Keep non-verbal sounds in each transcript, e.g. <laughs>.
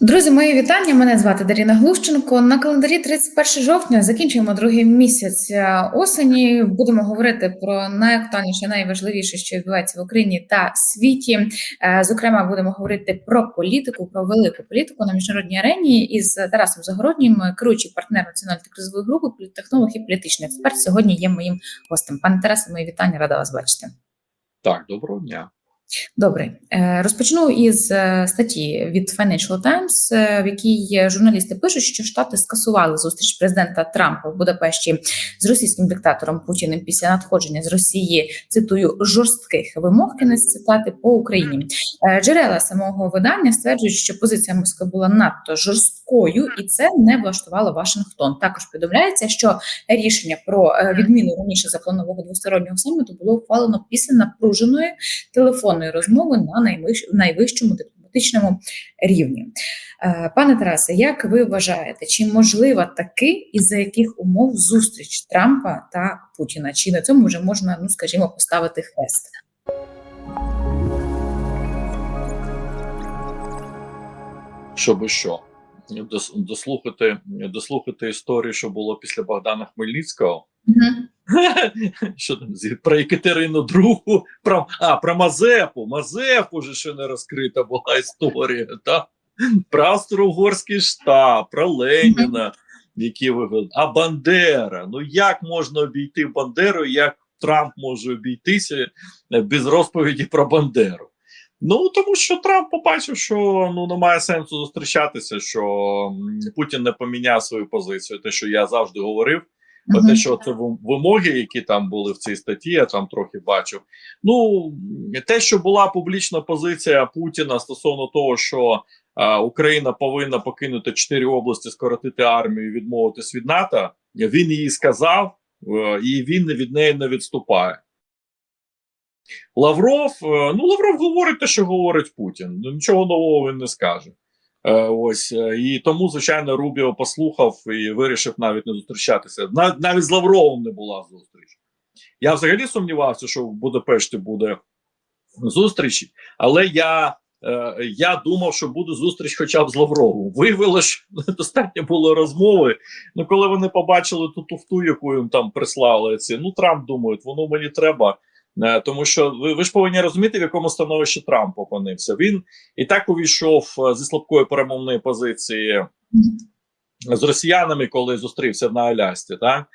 Друзі, мої вітання. Мене звати Даріна Глущенко. На календарі 31 жовтня закінчуємо другий місяць е, осені. Будемо говорити про найактуальніше, найважливіше, що відбувається в Україні та світі. Е, Зокрема, будемо говорити про політику, про велику політику на міжнародній арені із Тарасом Загороднім, керуючий партнер національної кризової групи, політтехнолог і політичний експерт. Сьогодні є моїм гостем. Пане Тарасе, мої вітання, рада вас бачити. Так, доброго дня. Добре, Е, розпочну із е, статті від Financial Times, е, в якій журналісти пишуть, що штати скасували зустріч президента Трампа в Будапешті з російським диктатором Путіним після надходження з Росії цитую жорстких вимог кінець цитати по Україні. Джерела самого видання стверджують, що позиція Москви була надто жорсткою, і це не влаштувало Вашингтон. Також повідомляється, що рішення про відміну раніше запланованого двостороннього саміту було ухвалено після напруженої телефонної розмови на найвищ... найвищому дипломатичному рівні. Е, Пане Тарасе, як ви вважаєте, чи можлива таки і за яких умов зустріч Трампа та Путіна? Чи на цьому вже можна, ну скажімо, поставити хрест? Щоб що? Дослухати, дослухати історію, що було після Богдана Хмельницького. Мгм. <laughs> Що там про Екатерину Другу, про а про Мазепу. Мазепу же ще не розкрита була історія. Та? Про Австро-Угорський штаб, про Леніна, які вигадали. А Бандера. Ну як можна обійти Бандеру, як Трамп може обійтися е, без розповіді про Бандеру? Ну тому що Трамп побачив, що ну немає сенсу зустрічатися, що Путін не поміняв свою позицію. Те, що я завжди говорив, Мгм. те, що це вимоги, які там були в цій статті, я там трохи бачив. Ну те, що була публічна позиція Путіна стосовно того, що е, Україна повинна покинути чотири області, скоротити армію, і відмовитись від НАТО. Він її сказав, е, і він від неї не відступає. Лавров, е, ну Лавров говорить те, що говорить Путін. Нічого нового він не скаже. Е, ось е, і тому, звичайно, Рубіо послухав і вирішив навіть не зустрічатися. Нав- навіть з Лавровим не була зустріч. Я взагалі сумнівався, що в Будапешті буде зустріч, але я, е, я думав, що буде зустріч хоча б з Лавровим. Виявилося, що достатньо було розмови. Ну, коли вони побачили ту туфту, яку їм там прислали, ці ну Трамп думають, воно мені треба. Е, Тому що ви, ви ж повинні розуміти, в якому становищі Трамп опинився. Він і так увійшов е, зі слабкої перемовної позиції з росіянами, коли зустрівся на Алясці, так?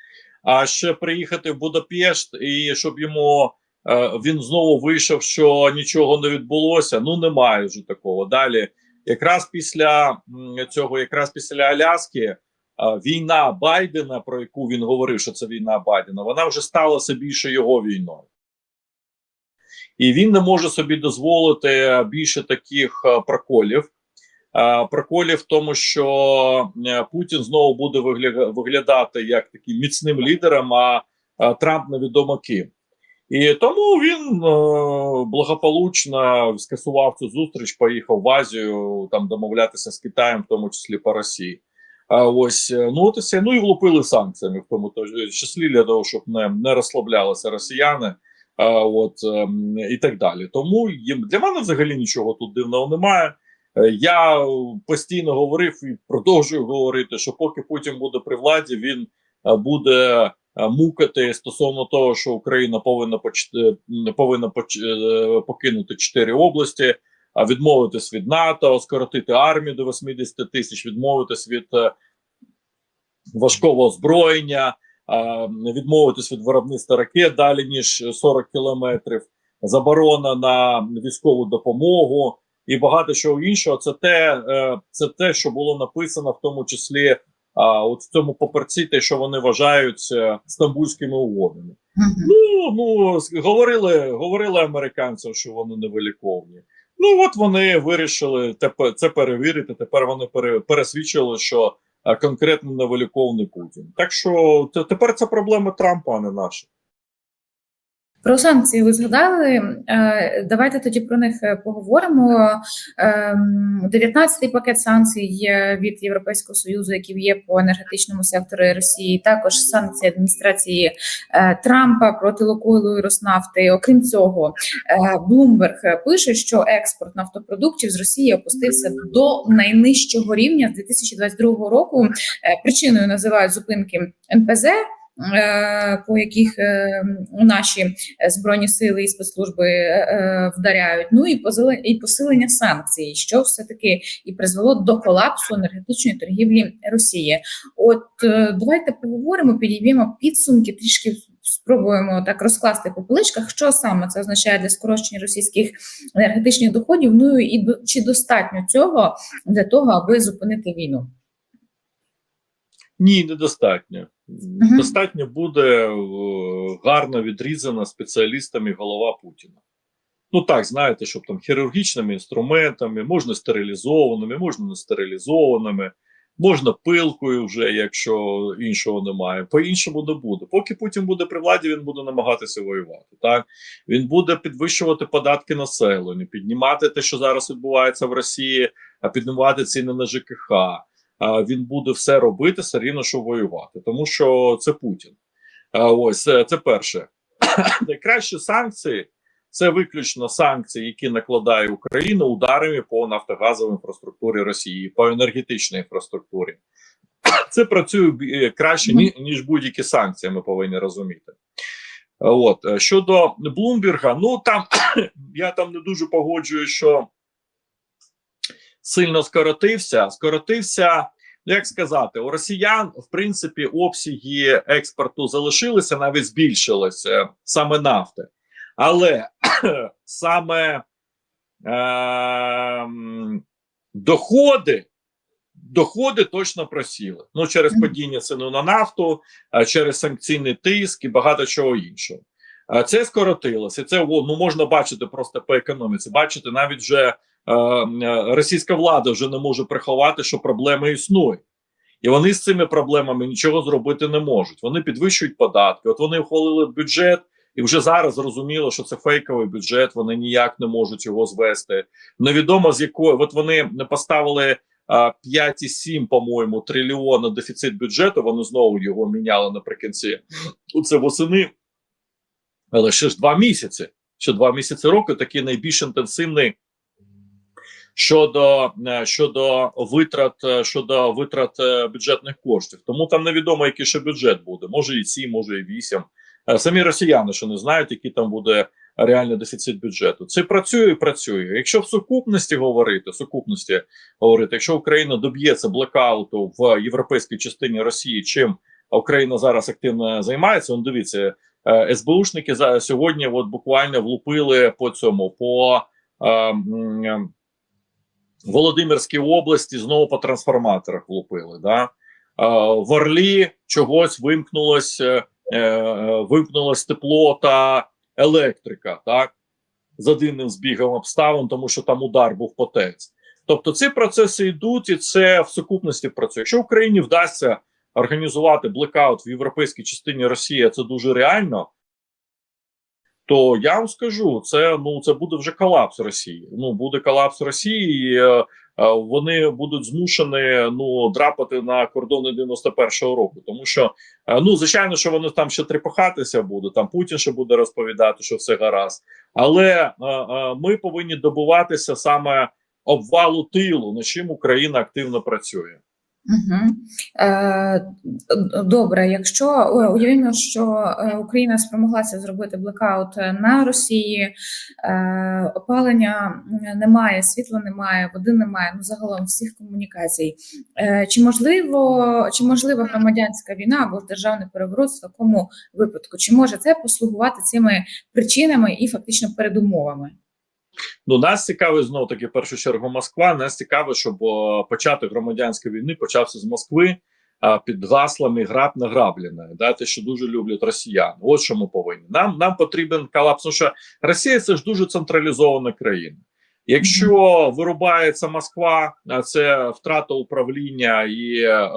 А ще приїхати в Будапешт, і щоб йому е, він знову вийшов, що нічого не відбулося. Ну немає вже такого. Далі, якраз після цього, якраз після Аляски, війна Байдена, про яку він говорив, що це війна Байдена, вона вже сталася більше його війною. І він не може собі дозволити більше таких е, проколів. Е, Проколів в тому, що е, Путін знову буде вигля- виглядати як таким міцним лідером, а Трамп невідомо ким. І тому він благополучно скасував цю зустріч, поїхав в Азію там домовлятися з Китаєм, в тому числі по Росії. Ось ну все. ну і влупили санкціями в тому числі для того, щоб не, не розслаблялися росіяни. А, от ем, і так далі. Тому для мене взагалі нічого тут дивного немає. Е, Я постійно говорив і продовжую говорити, що поки Путін буде при владі, він е, буде е, мукати стосовно того, що Україна повинна поч- е, повинна поч- е, покинути чотири області, а відмовитись від НАТО, скоротити армію до 80 тисяч, відмовитись від е, важкого озброєння, відмовитись від виробництва ракет далі ніж 40 кілометрів, заборона на військову допомогу і багато чого іншого. Це те, е, це те, що було написано, в тому числі а, от в цьому паперці, те, що вони вважають е, стамбульськими угодами. Ну ну говорили, говорили американцям, що вони невиліковні. Ну от вони вирішили це перевірити. Тепер вони пересвідчили, що конкретно невиліковний Путін. Так що тепер це проблема Трампа, а не наша. Про санкції ви згадали. Е, Давайте тоді про них е, поговоримо. Ем, 19-й пакет санкцій від Європейського союзу, які є по енергетичному сектору Росії, також санкції адміністрації е, Трампа проти Лукойлу і Роснафти. Окрім цього, Bloomberg пише, що експорт нафтопродуктів з Росії опустився до найнижчого рівня з 2022 року. Причиною називають зупинки НПЗ. Е, По яких е, наші збройні сили і спецслужби е, вдаряють, ну і і посилення санкцій, що все таки і призвело до колапсу енергетичної торгівлі Росії. От давайте поговоримо, підіймемо підсумки, трішки спробуємо так розкласти по поличках, що саме це означає для скорочення російських енергетичних доходів. Ну і чи достатньо цього для того, аби зупинити війну? Ні, недостатньо. Мгм. Достатньо буде е, гарно відрізана спеціалістами голова Путіна. Ну так, знаєте, щоб там хірургічними інструментами, можна стерилізованими, можна не стерилізованими, можна пилкою вже, якщо іншого немає. По-іншому не буде. Поки Путін буде при владі, він буде намагатися воювати. Так він буде підвищувати податки населенню, піднімати те, що зараз відбувається в Росії, а піднімати ціни на ЖКХ. Він буде все робити все рівно, що воювати, тому що це Путін. Ось е, це перше. <coughs> Найкращі санкції це виключно санкції, які накладає Україна ударами по нафтогазовій інфраструктурі Росії, по енергетичній інфраструктурі. <coughs> Це працює е, краще, ніж будь-які санкції, ми повинні розуміти. От е, щодо Блумберга, ну там <coughs> я там не дуже погоджую, що сильно скоротився. Скоротився, ну, як сказати, у росіян, в принципі, обсяги експорту залишилися, навіть збільшилися саме нафти. Але <clears throat> саме ем, доходи, доходи точно просіли. Ну, через падіння ціни на нафту, а через санкційний тиск і багато чого іншого. Це скоротилося. Це ну можна бачити просто по економіці. Бачите, навіть вже е, е, російська влада вже не може приховати, що проблеми існують. І вони з цими проблемами нічого зробити не можуть. Вони підвищують податки. От вони ухвалили бюджет, і вже зараз зрозуміло, що це фейковий бюджет. Вони ніяк не можуть його звести. Невідомо з якої от вони не поставили 5,7, по-моєму, трильйона дефіцит бюджету. Вони знову його міняли наприкінці. Це восени. Але ще ж два місяці. Ще два місяці року такий найбільш інтенсивний щодо, е, щодо витрат е, щодо витрат е, бюджетних коштів. Тому там невідомо, який ще бюджет буде. Може і 7, може і 8. Е, Самі росіяни ще не знають, який там буде реальний дефіцит бюджету. Це працює і працює. Якщо в сукупності говорити, сукупності говорити, якщо Україна доб'ється блекауту в європейській частині Росії, чим Україна зараз активно займається, он дивіться, СБУшники за сьогодні, от буквально влупили по цьому по. е, е, Володимирській області знову по трансформаторах влупили. Да? В Орлі чогось вимкнулось, е, е, вимкнулось тепло та електрика, так? За дивним збігом обставин, тому що там удар був по ТЕЦ. Тобто ці процеси йдуть, і це в сукупності працює. Якщо Україні вдасться організувати блекаут в європейській частині Росії, це дуже реально. То я вам скажу, це ну це буде вже колапс Росії. Ну буде колапс Росії, і е, е, вони будуть змушені ну драпати на кордони 91-го року. Тому що е, ну звичайно, що вони там ще трепахатися будуть. Там Путін ще буде розповідати, що все гаразд. Але ми повинні добуватися саме обвалу тилу, над чим Україна активно працює. Угу. Добре, якщо уявімо, що е, Україна спромоглася зробити блекаут на Росії, е, опалення немає, світла немає, води немає, ну загалом всіх комунікацій. Чи можливо, чи можлива громадянська війна або державний переворот в такому випадку? Чи може це послугувати цими причинами і фактично передумовами? Ну нас цікавить знову таки в першу чергу Москва. Нас цікаво, щоб початок громадянської війни почався з Москви а, під гаслами граб награблене. Да, те, що дуже люблять росіяни. От що ми повинні. Нам нам потрібен колапс. Тому що Росія це ж дуже централізована країна. Якщо вирубається Москва, це втрата управління і е,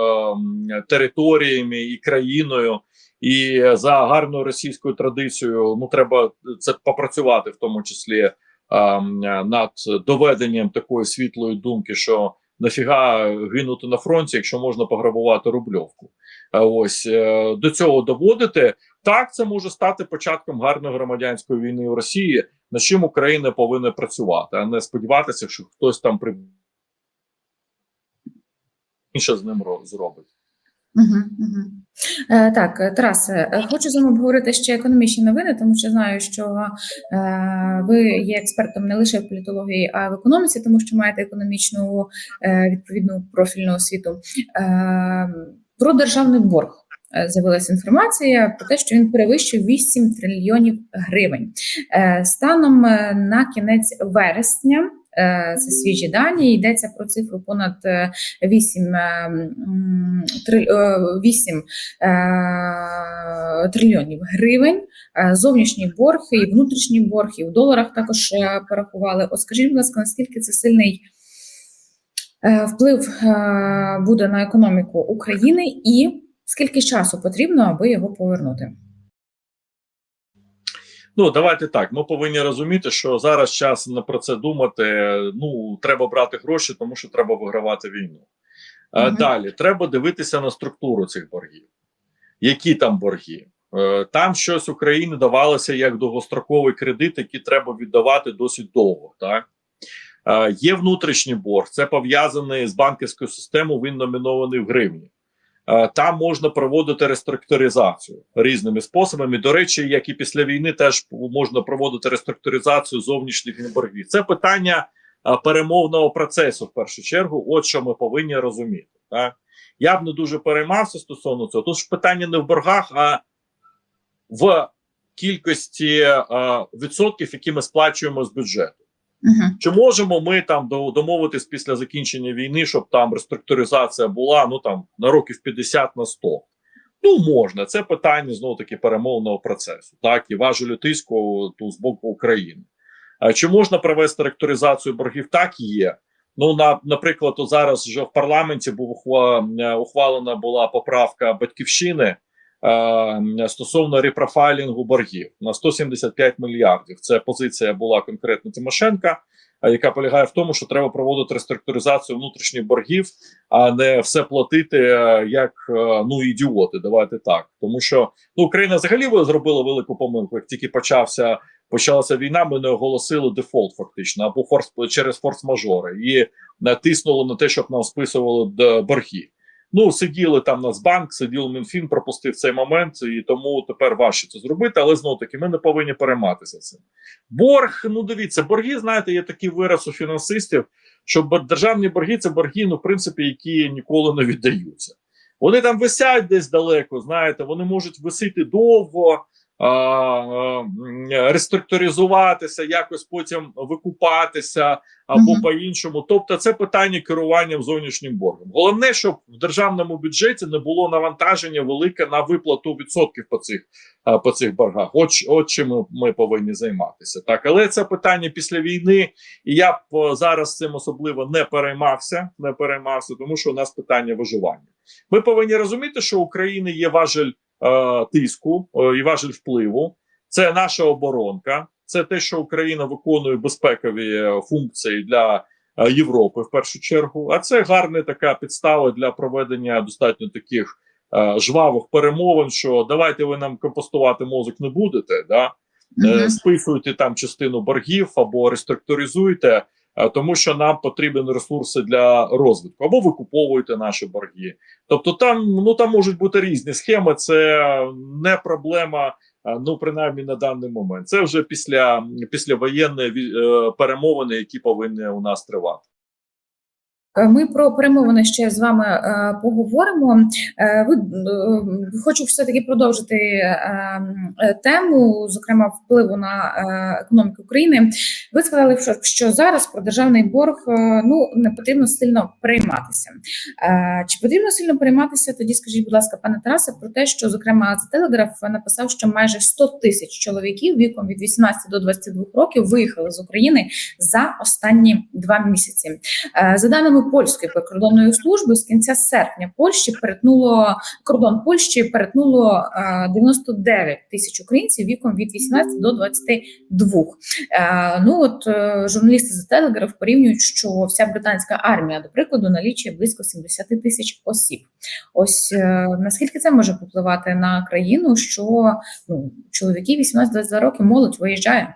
територіями і країною. І за гарною російською традицією, ну треба це попрацювати, в тому числі над доведенням такої світлої думки, що нафіга гинути на фронті, якщо можна пограбувати рубльовку. Ось е, до цього доводити. Так, це може стати початком гарної громадянської війни в Росії, над чим Україна повинна працювати, а не сподіватися, що хтось там при інше з ним зробить. Угу, угу. Е, так, Тарасе, е, хочу з вами обговорити ще економічні новини, тому що знаю, що е, ви є експертом не лише в політології, а й в економіці, тому що маєте економічну відповідну профільну освіту. Про державний борг. З'явилася інформація про те, що він перевищив 8 трильйонів гривень. Станом на кінець вересня, це свіжі дані, йдеться про цифру понад е, 8, е, м, три- е, 8 е, трильйонів гривень. Е, Зовнішній борг і внутрішній борг, і в доларах також е, порахували. От скажіть, будь ласка, наскільки це сильний е, вплив е, буде на економіку України, і скільки часу потрібно, аби його повернути? Ну давайте так. Ми повинні розуміти, що зараз час не про це думати. Ну треба брати гроші, тому що треба вигравати війну. Мгм. Далі треба дивитися на структуру цих боргів. Які там борги? Е, Там щось Україні давалося як довгостроковий кредит, який треба віддавати досить довго. Так Е, є внутрішній борг, це пов'язаний з банківською системою. Він номінований в гривні. Е, Там можна проводити реструктуризацію різними способами. До речі, як і після війни, теж можна проводити реструктуризацію зовнішніх боргів. Це питання е, перемовного процесу в першу чергу. От що ми повинні розуміти. Так я б не дуже переймався стосовно цього. Тут ж питання не в боргах, а в кількості е, відсотків, які ми сплачуємо з бюджету. Угу. Чи можемо ми там домовитись після закінчення війни, щоб там реструктуризація була ну там на років 50 на 100? Ну можна, це питання знову таки перемовного процесу, так і важелю тиску ту з боку України. А чи можна провести реструктуризацію боргів? Так є. Ну на наприклад, зараз вже в парламенті був е, ухвалена була поправка батьківщини е, стосовно репрофайлінгу боргів на 175 мільярдів. Це позиція була конкретно Тимошенка, е, яка полягає в тому, що треба проводити реструктуризацію внутрішніх боргів, а не все платити е, як е, ну ідіоти. Давайте так, тому що ну Україна взагалі зробила велику помилку. Як тільки почався почалася війна, ми не оголосили дефолт, фактично, або форс через форс-мажори і натиснули на те, щоб нам списували борги. Ну, сиділи там Нацбанк, сидів Мінфін, пропустив цей момент, і тому тепер важче це зробити. Але знову таки, ми не повинні перейматися цим. Борг, ну дивіться, борги, знаєте, є такий вираз у фінансистів, що державні борги це борги, ну, в принципі, які ніколи не віддаються. Вони там висять десь далеко, знаєте, вони можуть висити довго, реструктуризуватися, якось потім викупатися або Мгм. по-іншому. Тобто, це питання керування зовнішнім боргом. Головне, щоб в державному бюджеті не було навантаження велике на виплату відсотків по цих по цих боргах. От, ч- от чим ми, ми повинні займатися. Так, але це питання після війни, і я б зараз цим особливо не переймався, не переймався, тому що у нас питання виживання. Ми повинні розуміти, що України є важель тиску е, і важель впливу. Це наша оборонка, це те, що Україна виконує безпекові е, функції для е, Європи в першу чергу. А це гарна така підстава для проведення достатньо таких е, жвавих перемовин. Що давайте ви нам компостувати мозок не будете, да е, списуйте там частину боргів або реструктуризуйте, е, тому що нам потрібні ресурси для розвитку, або викуповуйте наші борги. Тобто, там ну там можуть бути різні схеми. Це не проблема. е, Ну, принаймні на даний момент, це вже після післявоєнні е, перемовини, які повинні у нас тривати. Е, Ми про перемовини ще з вами е, поговоримо. Е, ви хочу все таки продовжити тему, зокрема впливу на економіку України. Ви сказали, що, зараз про державний борг ну не потрібно сильно перейматися. Чи потрібно сильно перейматися? Тоді скажіть, будь ласка, пане Тарасе, про те, що зокрема Telegraph написав, що майже 100 тисяч чоловіків віком від 18 до 22 років виїхали з України за останні два місяці. За даними польської прикордонної служби з кінця серпня Польщі перетнуло кордон Польщі перетнуло е, 99 тисяч українців віком від 18 до 22. Е, Ну от е, журналісти з Телеграф порівнюють, що вся британська армія, до прикладу, налічує близько 70 тисяч осіб. Ось е, наскільки це може попливати на країну, що ну чоловіки 18-22 роки молодь виїжджає.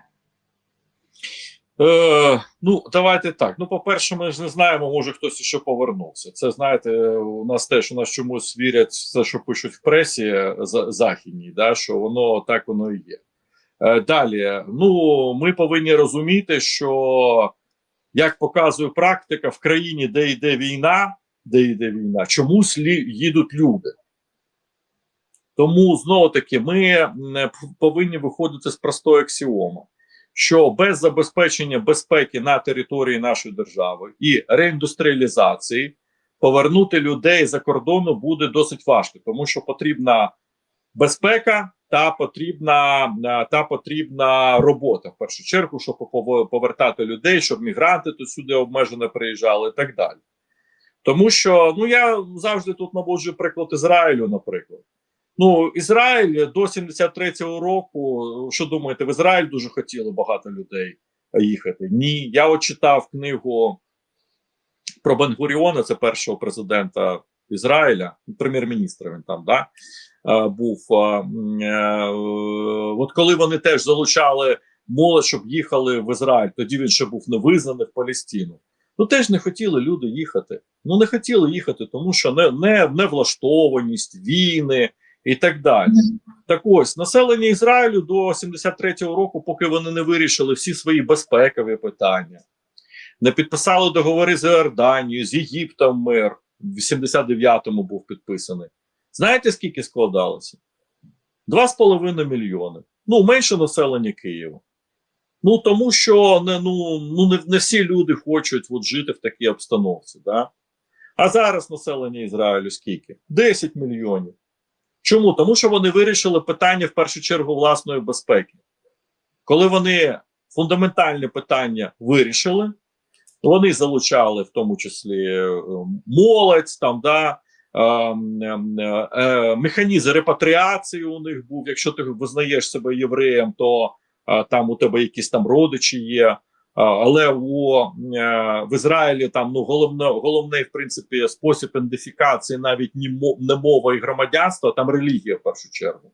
Е, ну, давайте так. Ну, по-перше, ми ж не знаємо, може хтось ще повернувся. Це знаєте, у нас теж у нас чомусь вірять все, що пишуть в пресі е, західній, да, що воно так воно і є. Е, далі, ну ми повинні розуміти, що як показує практика, в країні, де йде війна, де йде війна, чомусь їдуть люди. Тому знову таки ми повинні виходити з простої аксіоми що без забезпечення безпеки на території нашої держави і реіндустріалізації повернути людей за кордону буде досить важко, тому що потрібна безпека та потрібна е, та потрібна робота в першу чергу, щоб повертати людей, щоб мігранти тут сюди обмежено приїжджали і так далі. Тому що ну я завжди тут наводжу приклад Ізраїлю, наприклад. Ну, Ізраїль до 73-го року. Що думаєте, в Ізраїль дуже хотіли багато людей їхати? Ні. Я от читав книгу про Бенгуріона, це першого президента Ізраїля, прем'єр-міністра він там да, е, був. Е, От коли вони теж залучали молодь, щоб їхали в Ізраїль, тоді він ще був не визнаний в Палестину. Ну теж не хотіли люди їхати. Ну не хотіли їхати, тому що не, не, невлаштованість, війни і так далі. Так ось населення Ізраїлю до 73-го року, поки вони не вирішили всі свої безпекові питання, не підписали договори з Іорданією, з Єгиптом мир в 89-му був підписаний. Знаєте, скільки складалося? 2,5 мільйони. Ну, менше населення Києва. Ну тому що не, ну, ну, не, не всі люди хочуть от, жити в такій обстановці. Да? А зараз населення Ізраїлю скільки? 10 мільйонів. Чому? Тому що вони вирішили питання в першу чергу власної безпеки. Коли вони фундаментальне питання вирішили, вони залучали в тому числі е, молодь, там, да, е, е, е, механізм репатріації у них був. Якщо ти визнаєш себе євреєм, то е, там у тебе якісь там родичі є. Але у, е, в Ізраїлі там ну головне, головний в принципі спосіб ідентифікації навіть не, мова і громадянство, а там релігія в першу чергу.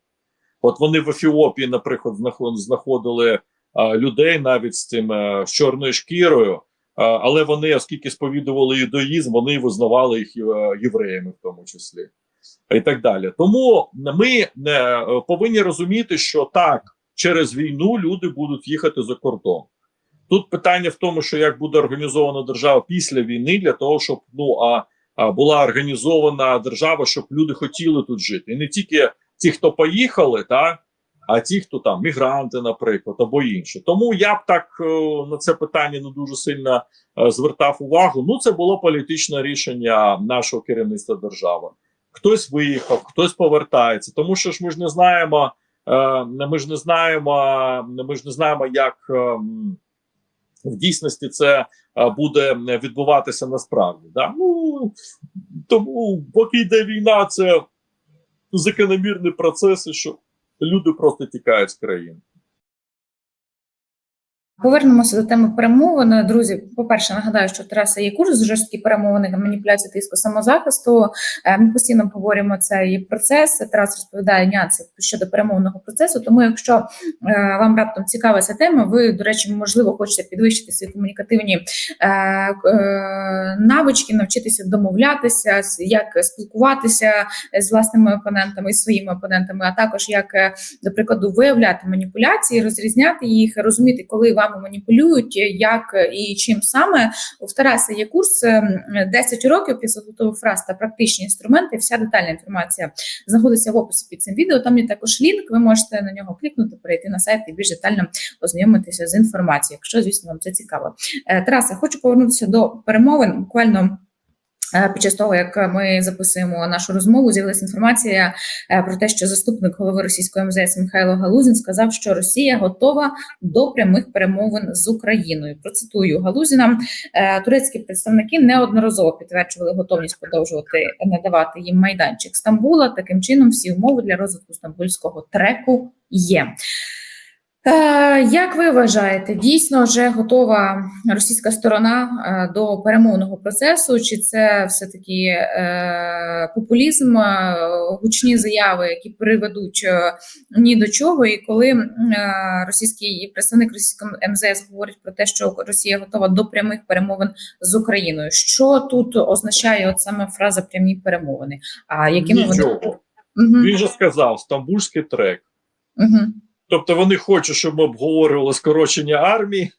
От вони в Ефіопії, наприклад, знаходили е, людей навіть з цим е, з чорною шкірою, але вони, оскільки сповідували юдаїзм, вони визнавали їх євреями, в тому числі, і так далі. Тому ми повинні розуміти, що так, через війну люди будуть їхати за кордон. Тут питання в тому, що як буде організована держава після війни, для того, щоб ну а, а була організована держава, щоб люди хотіли тут жити, і не тільки ті, хто поїхали, та а ті, хто там мігранти, наприклад, або інші. Тому я б так е, на це питання не дуже сильно е, звертав увагу. Ну, це було політичне рішення нашого керівництва держави. Хтось виїхав, хтось повертається, тому що ж ми ж не знаємо. е, Ми ж не знаємо, ми ж не знаємо, як ем, в дійсності це е, буде відбуватися насправді. Да? Ну тому, поки йде війна, це закономірні процеси, що люди просто тікають з країни. Повернемося до теми перемовин. Друзі, по-перше, нагадаю, що Тараса є курс жорсткі перемовини, на маніпуляції тиску самозахисту. Е, Ми постійно обговорюємо цей процес. Тарас розповідає нюанси щодо перемовного процесу. Тому, якщо е, вам раптом цікава ця тема, ви, до речі, можливо, хочете підвищити свої комунікативні е, навички, навчитися домовлятися, як спілкуватися з власними опонентами і своїми опонентами, а також як до прикладу, виявляти маніпуляції, розрізняти їх, розуміти, коли вами маніпулюють, як і чим саме. У Тараса є курс ем, 10 років 500 готових фраз та практичні інструменти. Вся детальна інформація знаходиться в описі під цим відео. Там є також лінк. Ви можете на нього клікнути, перейти на сайт і більш детально ознайомитися з інформацією, якщо, звісно, вам це цікаво. Тараса, хочу повернутися до перемовин. Буквально Е, Під час того, як ми записуємо нашу розмову, з'явилася інформація е, про те, що заступник голови російської МЗС Михайло Галузін сказав, що Росія готова до прямих перемовин з Україною. Процитую Галузіна. Е, Турецькі представники неодноразово підтверджували готовність продовжувати надавати їм майданчик Стамбула. Таким чином, всі умови для розвитку стамбульського треку є. Е, Як ви вважаєте, дійсно вже готова російська сторона е, до перемовного процесу? Чи це все таки е, популізм, гучні заяви, які приведуть ні до чого? І коли російський представник російського МЗС говорить про те, що Росія готова до прямих перемовин з Україною, що тут означає от саме фраза прямі перемовини? А якими вони Угу, Він же сказав стамбульський трек. угу, Тобто вони хочуть, щоб ми обговорювали скорочення армії,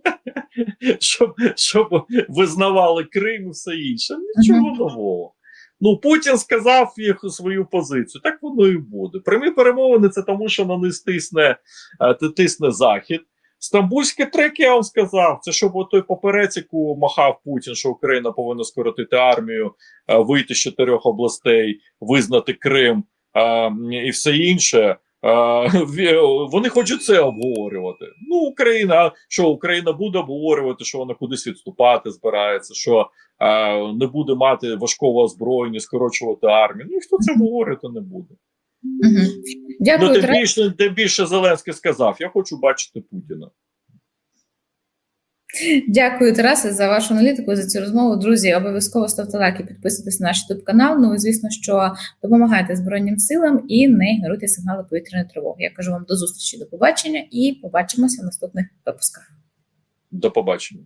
<laughs> щоб, щоб визнавали Крим і все інше. Нічого нового. Ну, Путін сказав їх свою позицію. Так воно і буде. Прямі перемовини це тому, що на них тисне, е, тисне Захід. Стамбульський трек, я вам сказав, це щоб той поперець, яку махав Путін, що Україна повинна скоротити армію, е, вийти з чотирьох областей, визнати Крим е, і все інше. <laughs> Вони хочуть це обговорювати. Ну, Україна, що Україна буде обговорювати, що вона кудись відступати збирається, що е, не буде мати важкого озброєння, скорочувати армію. Ну, ніхто це обговорювати не буде. угу. Ну, тим більше, тим більше Зеленський сказав: я хочу бачити Путіна. Дякую, Тарасе, за вашу аналітику за цю розмову. Друзі, обов'язково ставте лайки, підписуйтесь на наш youtube канал. Ну і звісно, що допомагайте Збройним силам і не ігноруйте сигнали повітряної тривоги. Я кажу вам до зустрічі, до побачення і побачимося в наступних випусках. До побачення.